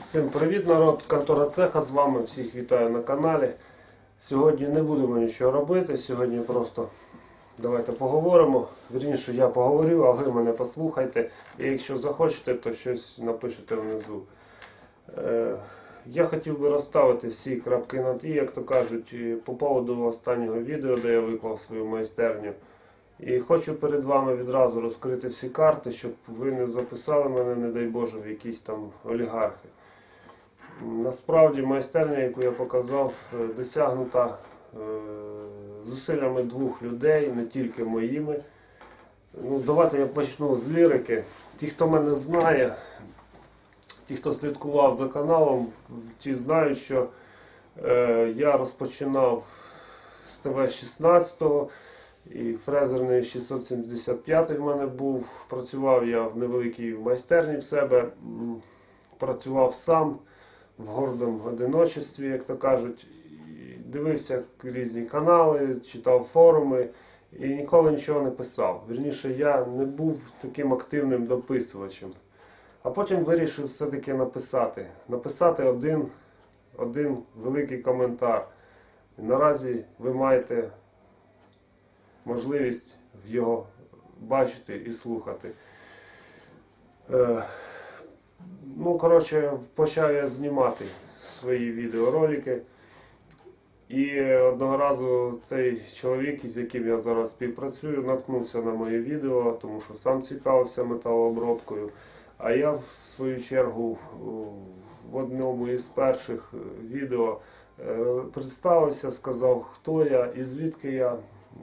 Всім привіт, народ! Контора Цеха з вами. Всіх вітаю на каналі. Сьогодні не будемо нічого робити. Сьогодні просто давайте поговоримо. Вірніше, я поговорю, а ви мене послухайте. І якщо захочете, то щось напишете внизу. Е, я хотів би розставити всі крапки над «і», як то кажуть, по поводу останнього відео, де я виклав свою майстерню. І хочу перед вами відразу розкрити всі карти, щоб ви не записали мене, не дай Боже, в якісь там олігархи. Насправді майстерня, яку я показав, е, досягнута е, зусиллями двох людей, не тільки моїми. Ну, давайте я почну з лірики. Ті, хто мене знає, ті, хто слідкував за каналом, ті знають, що е, я розпочинав з ТВ-16 і фрезерний 675 в мене був. Працював я в невеликій майстерні в себе, працював сам в гордому одиночестві, як то кажуть. І Дивився різні канали, читав форуми і ніколи нічого не писав. Вірніше, я не був таким активним дописувачем. А потім вирішив все-таки написати. Написати один, один великий коментар. І наразі ви маєте можливість його бачити і слухати. Е, Ну, коротше, почав я знімати свої відеоролики. І одного разу цей чоловік, із яким я зараз співпрацюю, наткнувся на моє відео, тому що сам цікавився металообробкою. А я, в свою чергу, в одному із перших відео е, представився, сказав, хто я і звідки я,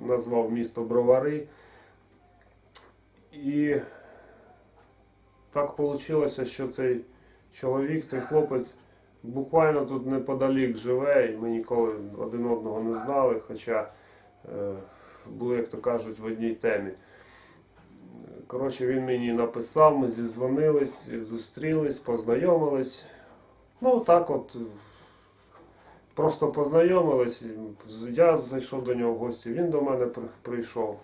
назвав місто Бровари. І так вийшло, що цей чоловік, цей хлопець буквально тут неподалік живе, і ми ніколи один одного не знали, хоча е, були, як то кажуть, в одній темі. Коротше, він мені написав, ми зізвонились, зустрілись, познайомились. Ну, так от. Просто познайомились. Я зайшов до нього в гості, він до мене прийшов.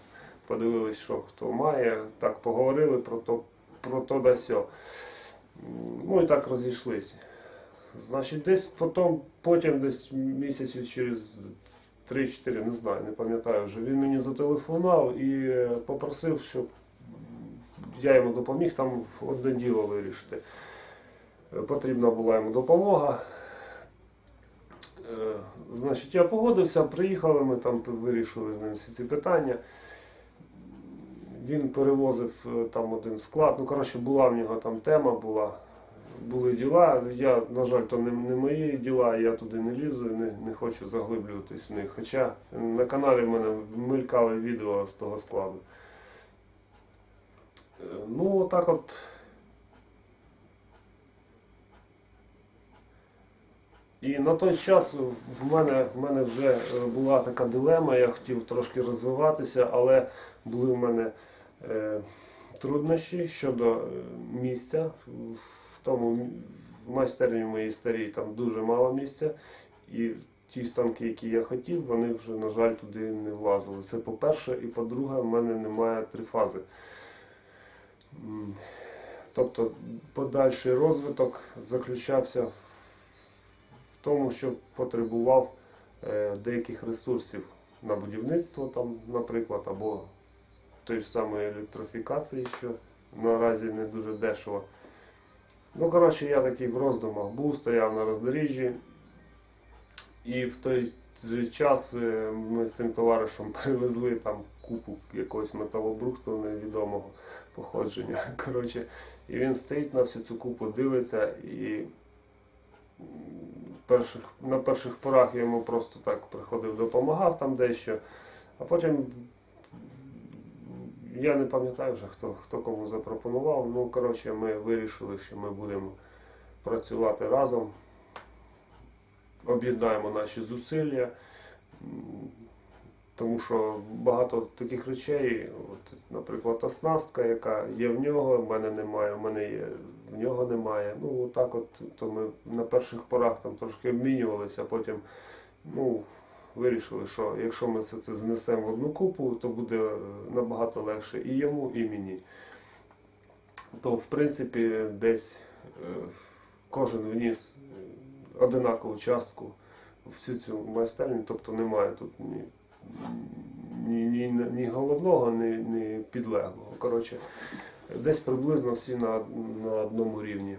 Подивились, що хто має. Так поговорили про то, про то да сьо. Ну і так розійшлися. Значить, десь потім, потім десь місяців через 3-4, не знаю, не пам'ятаю вже, він мені зателефонував і е, попросив, щоб я йому допоміг там одне діло вирішити. Е, Потрібна була йому допомога. Е, Значить, я погодився, приїхали, ми там вирішили з ним всі ці питання. Він перевозив е, там один склад. Ну, коротше, була в нього там тема, була, були діла. Я, на жаль, то не, не мої діла, я туди не лізу, не, не хочу заглиблюватись в них. Хоча на каналі в мене мелькали відео з того складу. Е, Ну, отак от. І на той час в мене, в мене вже е, була така дилема, я хотів трошки розвиватися, але були в мене е, труднощі щодо е, місця. В тому в майстерні моїй старій там дуже мало місця. І ті станки, які я хотів, вони вже, на жаль, туди не влазили. Це по-перше, і по-друге, в мене немає трифази. М, Тобто подальший розвиток заключався в тому, що потребував е, деяких ресурсів на будівництво, там, наприклад, або той ж самої електрифікації, що наразі не дуже дешево. Ну, коротше, я такий в роздумах був, стояв на роздоріжжі. І в той же час е, ми з цим товаришем привезли там купу якогось металобрухту невідомого походження. Коротше, і він стоїть на всю цю купу, дивиться і перших, на перших порах я йому просто так приходив, допомагав там дещо, а потім я не пам'ятаю вже, хто, хто кому запропонував. Ну, коротше, ми вирішили, що ми будемо працювати разом, об'єднаємо наші зусилля. Тому що багато таких речей, от, наприклад, оснастка, яка є в нього, в мене немає, в мене є, в нього немає. Ну, отак от, то ми на перших порах там трошки обмінювалися, а потім ну, вирішили, що якщо ми все це знесемо в одну купу, то буде е, набагато легше і йому, і мені. то в принципі десь е, кожен вніс е, одинакову частку всю цю майстерню, тобто немає тут ні, ні, ні, ні головного, ні, ні підлеглого. Коротше, десь приблизно всі на, на одному рівні.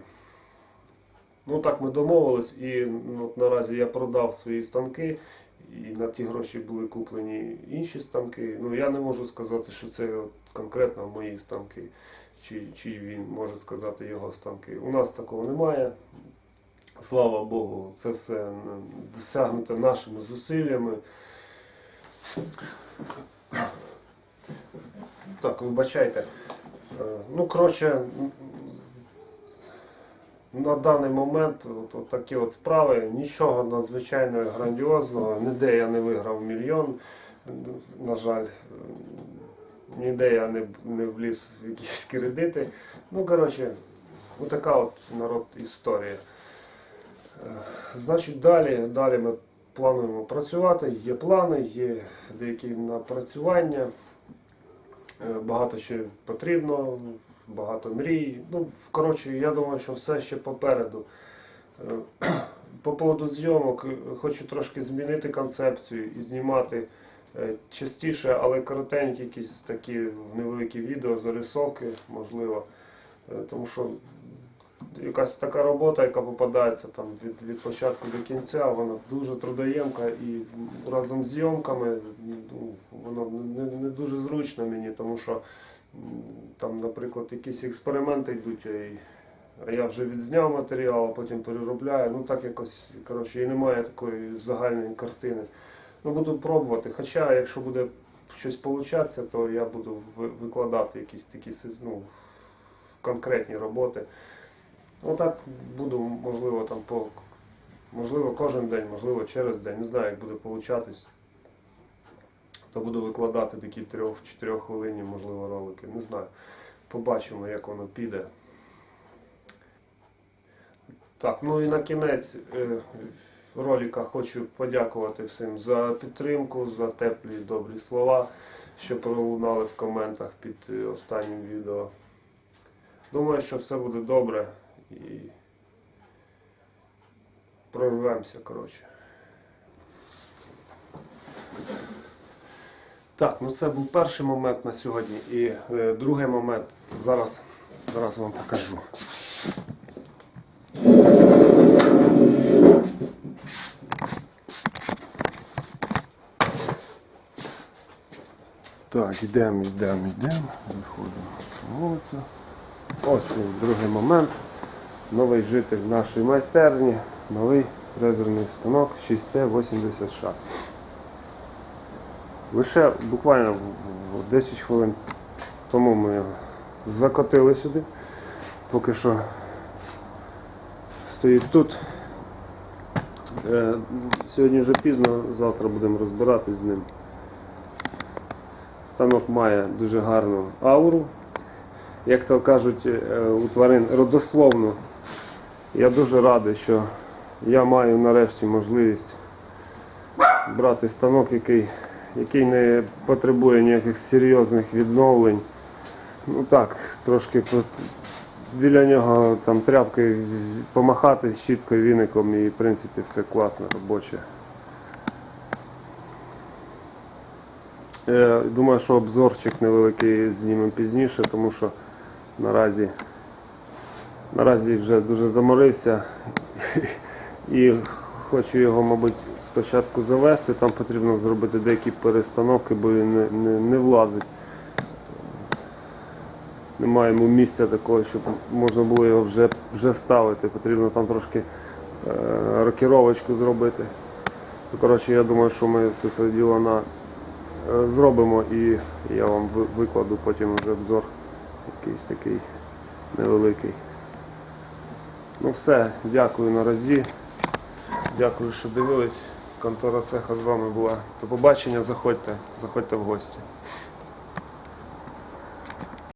Ну так ми домовились, і ну, от наразі я продав свої станки, і на ті гроші були куплені інші станки. Ну я не можу сказати, що це от конкретно мої станки, чи, чи він може сказати його станки. У нас такого немає. Слава Богу, це все досягнуто нашими зусиллями. Так, вибачайте. Е, Ну, коротше, на даний момент от, от такі от справи, нічого надзвичайно грандіозного, ніде я не виграв мільйон, на жаль, ніде я не, не вліз в якісь кредити. Ну, коротше, отака от народ історія. Е, Значить, далі, далі ми плануємо працювати, є плани, є деякі напрацювання. Е, Багато ще потрібно, багато мрій. Ну, коротше, я думаю, що все ще попереду. Е, По поводу зйомок е, хочу трошки змінити концепцію і знімати частіше, але коротенькі якісь такі невеликі відео, зарисовки, можливо. Тому що якась така робота, яка попадається там від, від початку до кінця, вона дуже трудоємка і разом з зйомками ну, воно не, не дуже зручно мені, тому що там, наприклад, якісь експерименти йдуть, а я вже відзняв матеріал, а потім переробляю. Ну так якось, коротше, і немає такої загальної картини. Ну, буду пробувати. Хоча, якщо буде щось получатися, то я буду викладати якісь такі ну, конкретні роботи. Отак буду, можливо, там по можливо кожен день, можливо, через день. Не знаю, як буде получатись. То буду викладати такі 3-4 хвилинні, можливо, ролики. Не знаю. Побачимо, як воно піде. Так, ну і на кінець е, ролика хочу подякувати всім за підтримку, за теплі добрі слова, що пролунали в коментах під е, останнім відео. Думаю, що все буде добре і прорвемося, коротше. Так, ну це був перший момент на сьогодні. І е, другий момент зараз, зараз вам покажу. Так, йдемо, йдемо, йдемо, виходимо на вулицю. Ось другий момент. Новий житель нашої майстерні, новий резервний станок 6Т80 ш Лише буквально в- в 10 хвилин тому ми закотили сюди. Поки що стоїть тут. Е, Сьогодні вже пізно, завтра будемо розбиратись з ним. Станок має дуже гарну ауру. Як то кажуть е, у тварин родословно. Я дуже радий, що я маю нарешті можливість брати станок, який, який не потребує ніяких серйозних відновлень. Ну так, трошки біля нього там тряпкою помахати щіткою, віником і в принципі все класно, робоче. Е, Думаю, що обзорчик невеликий знімемо пізніше, тому що наразі, наразі вже дуже заморився і хочу його, мабуть, спочатку завести. Там потрібно зробити деякі перестановки, бо він не, не, не влазить. Немає йому місця такого, щоб можна було його вже, вже ставити. Потрібно там трошки е, рокіровочку зробити. То, коротше, я думаю, що ми все це діло на, е, зробимо і я вам викладу потім вже обзор якийсь такий невеликий. Ну все, дякую наразі. Дякую, що дивились. Контора цеха з вами була. До побачення, заходьте, заходьте в гості.